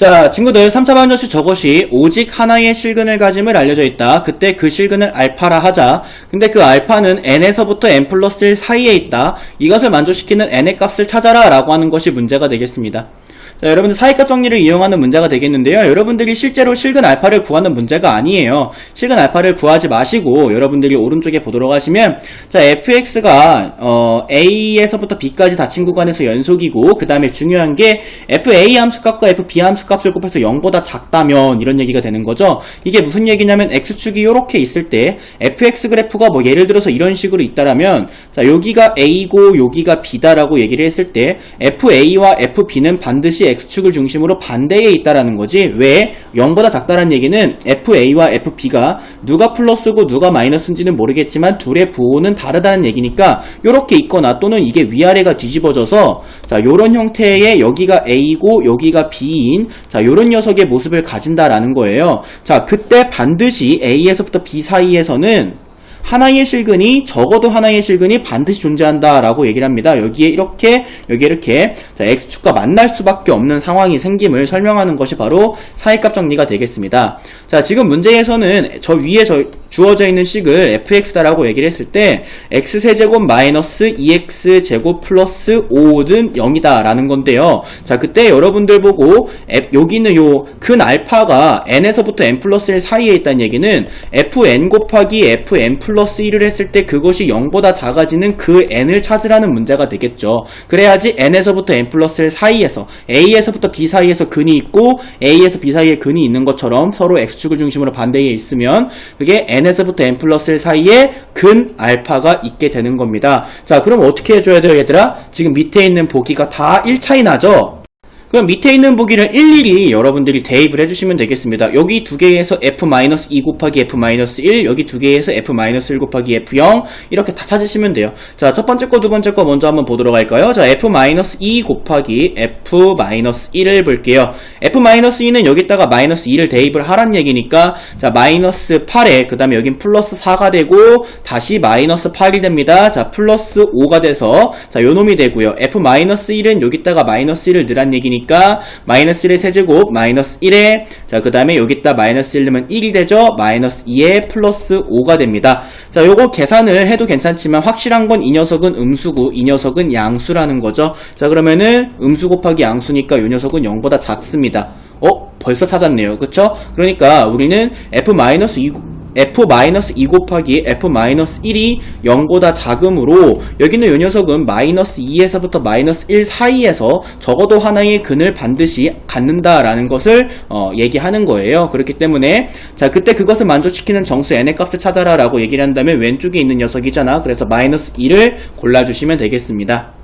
자, 친구들 3차 반전식 저것이 오직 하나의 실근을 가짐을 알려져 있다. 그때 그 실근을 알파라 하자. 근데 그 알파는 n에서부터 n 플러스 1 사이에 있다. 이것을 만족시키는 n의 값을 찾아라 라고 하는 것이 문제가 되겠습니다. 자, 여러분들 사이값 정리를 이용하는 문제가 되겠는데요. 여러분들이 실제로 실근 알파를 구하는 문제가 아니에요. 실근 알파를 구하지 마시고 여러분들이 오른쪽에 보도록 하시면 자, fx가 어, a에서부터 b까지 닫힌 구간에서 연속이고 그 다음에 중요한 게 fa 함수값과 fb 함수값을 곱해서 0보다 작다면 이런 얘기가 되는 거죠. 이게 무슨 얘기냐면 x축이 이렇게 있을 때 fx 그래프가 뭐 예를 들어서 이런 식으로 있다라면 자, 여기가 a고 여기가 b다라고 얘기를 했을 때 fa와 fb는 반드시 x축을 중심으로 반대에 있다라는 거지. 왜? 0보다 작다라는 얘기는 FA와 FB가 누가 플러스고 누가 마이너스인지는 모르겠지만 둘의 부호는 다르다는 얘기니까 요렇게 있거나 또는 이게 위아래가 뒤집어져서 자, 요런 형태의 여기가 A고 여기가 B인 자, 요런 녀석의 모습을 가진다라는 거예요. 자, 그때 반드시 A에서부터 B 사이에서는 하나의 실근이 적어도 하나의 실근이 반드시 존재한다라고 얘기를 합니다. 여기에 이렇게 여기에 이렇게 자, x축과 만날 수밖에 없는 상황이 생김을 설명하는 것이 바로 사이값 정리가 되겠습니다. 자, 지금 문제에서는 저 위에 저 주어져 있는 식을 fx다라고 얘기를 했을 때 x세제곱 마이너스 2x제곱 플러스 5는 0이다 라는 건데요. 자, 그때 여러분들 보고 여기 있는 요근 알파가 n에서부터 n 플러스 1 사이에 있다는 얘기는 fn 곱하기 fn 플러스 1을 했을 때 그것이 0보다 작아지는 그 n을 찾으라는 문제가 되겠죠. 그래야지 n에서부터 n 플러스 1 사이에서 a에서부터 b 사이에서 근이 있고 a에서 b 사이에 근이 있는 것처럼 서로 x축을 중심으로 반대에 있으면 그게 n 에서부터 n 플러스 1 사이에 근 알파가 있게 되는 겁니다. 자, 그럼 어떻게 해줘야 돼요, 얘들아? 지금 밑에 있는 보기가 다 1차이 나죠? 그럼 밑에 있는 보기를 일일이 여러분들이 대입을 해주시면 되겠습니다. 여기 두 개에서 f-2 곱하기 f-1, 여기 두 개에서 f-1 곱하기 f0 이렇게 다 찾으시면 돼요. 자, 첫 번째 거, 두 번째 거 먼저 한번 보도록 할까요? 자, f-2 곱하기 f-1을 볼게요. f-2는 여기다가 마이너스 2를 대입을 하란 얘기니까 자, 마이너스 8에 그 다음에 여긴 플러스 4가 되고 다시 마이너스 8이 됩니다. 자, 플러스 5가 돼서 자, 요 놈이 되고요. f-1은 여기다가 마이너스 1을 넣으란 얘기니까 마이너스 1의 세제곱 마이너스 1에 자, 그 다음에 여기다 마이너스 1 넣으면 1이 되죠. 마이너스 2에 플러스 5가 됩니다. 자, 요거 계산을 해도 괜찮지만 확실한 건 이 녀석은 음수고 이 녀석은 양수라는 거죠. 자, 그러면은 음수 곱하기 양수니까 이 녀석은 0보다 작습니다. 어? 벌써 찾았네요. 그쵸? 그러니까 우리는 f-2 f-2 곱하기 f-1이 0보다 작으므로 여기는 이 녀석은 마이너스 2에서부터 마이너스 1 사이에서 적어도 하나의 근을 반드시 갖는다라는 것을 어, 얘기하는 거예요. 그렇기 때문에 자 그때 그것을 만족시키는 정수 n의 값을 찾아라 라고 얘기를 한다면 왼쪽에 있는 녀석이잖아. 그래서 마이너스 2를 골라주시면 되겠습니다.